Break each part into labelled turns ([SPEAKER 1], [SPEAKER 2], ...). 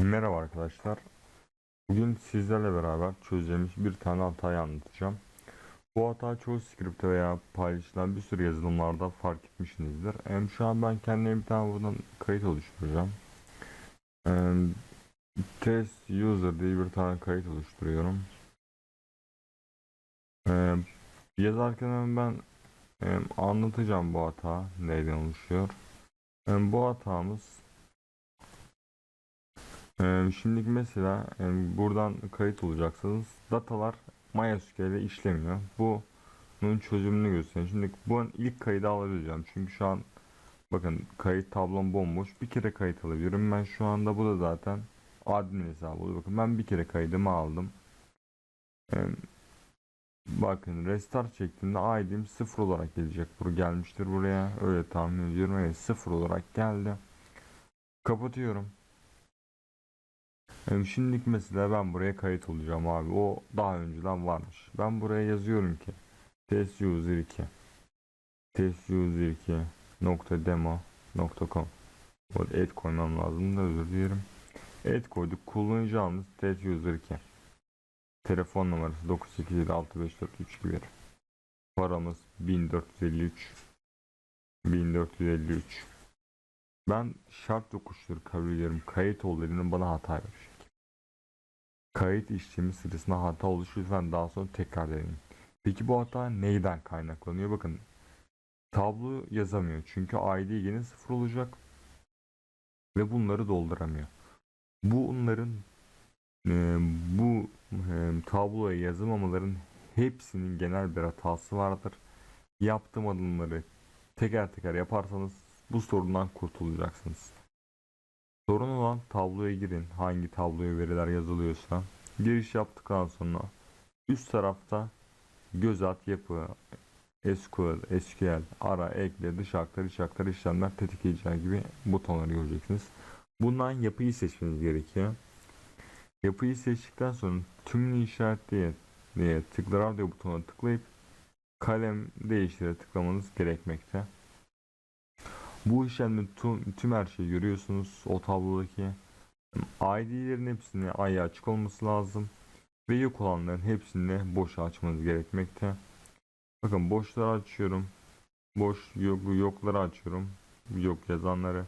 [SPEAKER 1] Merhaba arkadaşlar. Bugün sizlerle beraber çözeceğimiz bir tane hatayı anlatacağım. Bu hata çoğu skripte veya paylaşılan bir sürü yazılımlarda fark etmişsinizdir. Hem şu an ben kendime bir tane buradan kayıt oluşturacağım. Test user diye bir tane kayıt oluşturuyorum. Yazarken ben anlatacağım bu hata neyden oluşuyor. Bu hatamız Ee, şimdilik mesela yani buradan kayıt olacaksınız. Datalar MySQL ile işlemiyor. Bu bunun çözümünü göstereyim. Şimdi bu ilk kaydı alabileceğim. Çünkü şu an bakın kayıt tablom bomboş. Bir kere kayıt alabilirim. Ben şu anda bu da zaten admin hesabı oluyor. Bakın ben bir kere kaydımı aldım. Ee, bakın restart çektiğimde ID'm sıfır olarak gelecek. Bu gelmiştir buraya. Öyle tahmin ediyorum. Evet sıfır olarak geldi. Kapatıyorum. Yani şimdilik mesela ben buraya kayıt olacağım abi. O daha önceden varmış. Ben buraya yazıyorum ki test user 2 test user 2 nokta demo nokta com Burada et koymam lazım da özür dilerim. Et koyduk. Kullanıcı adımız test user 2 Telefon numarası 987654321 Paramız 1453 1453 Ben şart yokuşları kabul ediyorum. Kayıt ol dediğinde bana hata verecek. Kayıt işlemi sırasında hata oluşur lütfen daha sonra tekrar deneyin. Peki bu hata neyden kaynaklanıyor? Bakın tablo yazamıyor. Çünkü ID yine sıfır olacak. Ve bunları dolduramıyor. Bunların e, bu e, tabloya yazamamaların hepsinin genel bir hatası vardır. Yaptığım adımları teker teker yaparsanız bu sorundan kurtulacaksınız. Sorun olan tabloya girin. Hangi tabloya veriler yazılıyorsa. Giriş yaptıktan sonra üst tarafta göz at yapı, SQL, SQL, ara, ekle, dış aktar, iç aktar işlemler tetikleyeceği gibi butonları göreceksiniz. Bundan yapıyı seçmeniz gerekiyor. Yapıyı seçtikten sonra tümünü işaretleye diye tıklar radyo butonuna tıklayıp kalem değiştire tıklamanız gerekmekte. Bu işlemde tüm, tüm her şeyi görüyorsunuz o tablodaki. ID'lerin hepsini ayı açık olması lazım. Ve yok olanların hepsini boş açmanız gerekmekte. Bakın boşları açıyorum. Boş yok yokları açıyorum. Yok yazanları.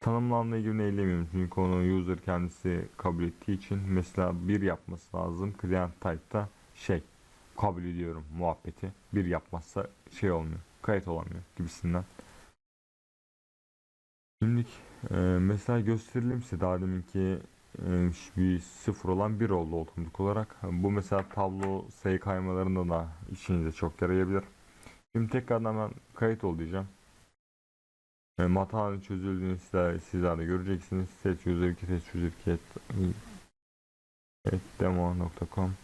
[SPEAKER 1] Tanımlanma ilgili eylemiyorum çünkü onu user kendisi kabul ettiği için mesela bir yapması lazım. Client type'da şey kabul ediyorum muhabbeti. Bir yapmazsa şey olmuyor. Kayıt olamıyor gibisinden. Şimdilik e, mesela gösterelim size daha deminki e, bir sıfır olan bir oldu otomatik olarak. Bu mesela tablo sayı kaymalarında da işinize çok yarayabilir. Şimdi tekrardan ben kayıt ol diyeceğim. E, hatanın çözüldüğünü sizler, sizler de göreceksiniz. Test user 2 test user 2 et, et demo.com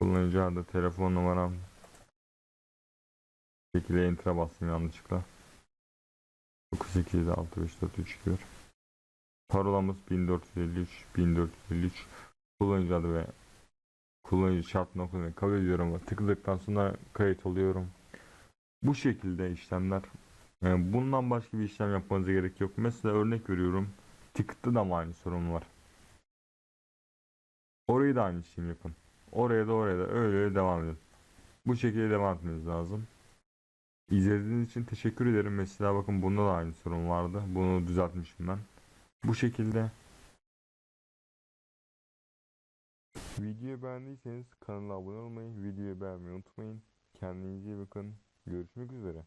[SPEAKER 1] Kullanıcı adı telefon numaram şekilde enter'a bastım yanlışlıkla. 9865431 Parolamız 1453 1453 Kullanıcı adı ve kullanıcı şart noktalarını kabul ediyorum tıkladıktan sonra kayıt oluyorum. Bu şekilde işlemler. Yani bundan başka bir işlem yapmanıza gerek yok. Mesela örnek veriyorum. Ticket'ta da mı aynı sorun var? Orayı da aynı işlemi yapın. Oraya da oraya da öyle öyle devam edin. Bu şekilde devam etmeniz lazım. İzlediğiniz için teşekkür ederim. Mesela bakın bunda da aynı sorun vardı. Bunu düzeltmişim ben. Bu şekilde. Videoyu beğendiyseniz kanala abone olmayı, videoyu beğenmeyi unutmayın. Kendinize iyi bakın. Görüşmek üzere.